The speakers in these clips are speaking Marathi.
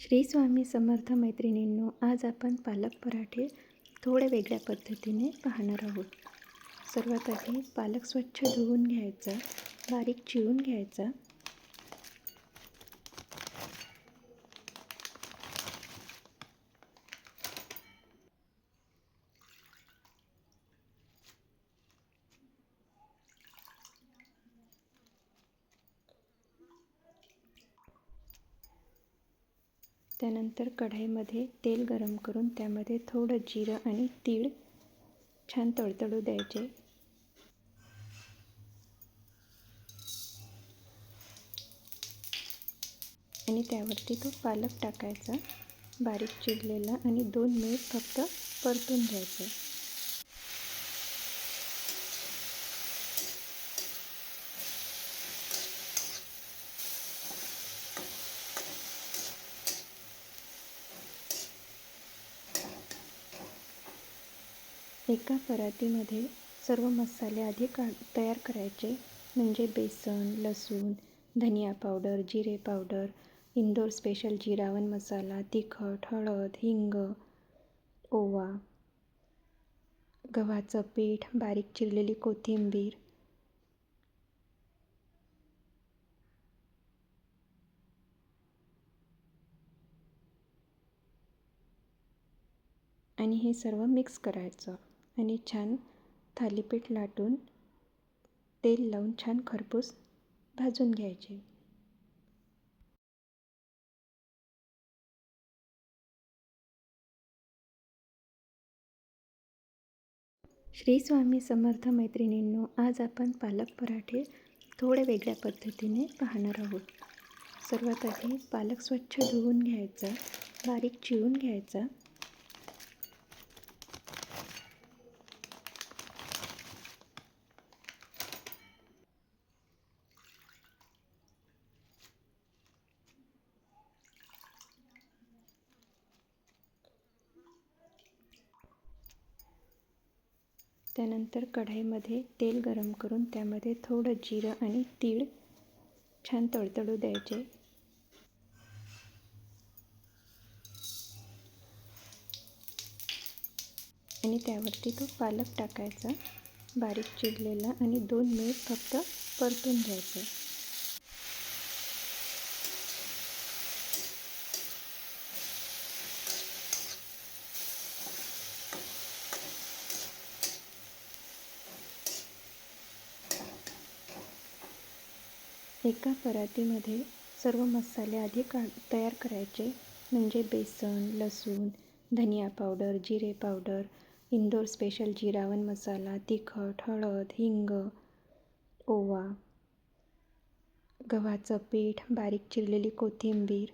श्री स्वामी समर्थ मैत्रिणींनो आज आपण पालक पराठे थोडे वेगळ्या पद्धतीने पाहणार आहोत. सर्वात आधी पालक स्वच्छ धुवून घ्यायचा बारीक चिरून घ्यायचा. त्यानंतर कढईमध्ये तेल गरम करून त्यामध्ये थोडं जिरं आणि तीळ छान तळतळू द्यायचे. आणि त्यावरती तो पालक टाकायचा बारीक चिरलेला आणि दोन मिनिट फक्त परतून घ्यायचं. एका परातीमध्ये सर्व मसाले आधी का तयार करायचे. म्हणजे बेसन लसूण धनिया पावडर जिरे पावडर इंदोर स्पेशल जिरावन मसाला तिखट हळद हिंग ओवा गव्हाचं पीठ बारीक चिरलेली कोथिंबीर आणि हे सर्व मिक्स करायचं. आणि छान थालीपीठ लाटून तेल लावून छान खरपूस भाजून घ्यायचे. श्री स्वामी समर्थ मैत्रिणींनो आज आपण पालक पराठे थोडे वेगळ्या पद्धतीने पाहणार आहोत. सर्वात आधी पालक स्वच्छ धुवून घ्यायचा बारीक चिरून घ्यायचा. त्यानंतर कढाईमध्ये तेल गरम करून त्यामध्ये थोडं जिरं आणि तीळ छान तळतळू द्यायचे. आणि त्यावरती तो पालक टाकायचा बारीक चिरलेला आणि दोन मिनिट फक्त परतून घ्यायचं. एका परातीमध्ये सर्व मसाले आधी का तयार करायचे. म्हणजे बेसन लसूण धनिया पावडर जिरे पावडर इंदोर स्पेशल जिरावन मसाला तिखट हळद हिंग ओवा गव्हाचं पीठ बारीक चिरलेली कोथिंबीर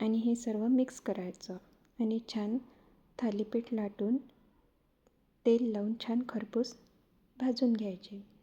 आणि हे सर्व मिक्स करायचं. आणि छान थालीपीठ लाटून तेल लावून छान खरपूस भाजून घ्यायचे.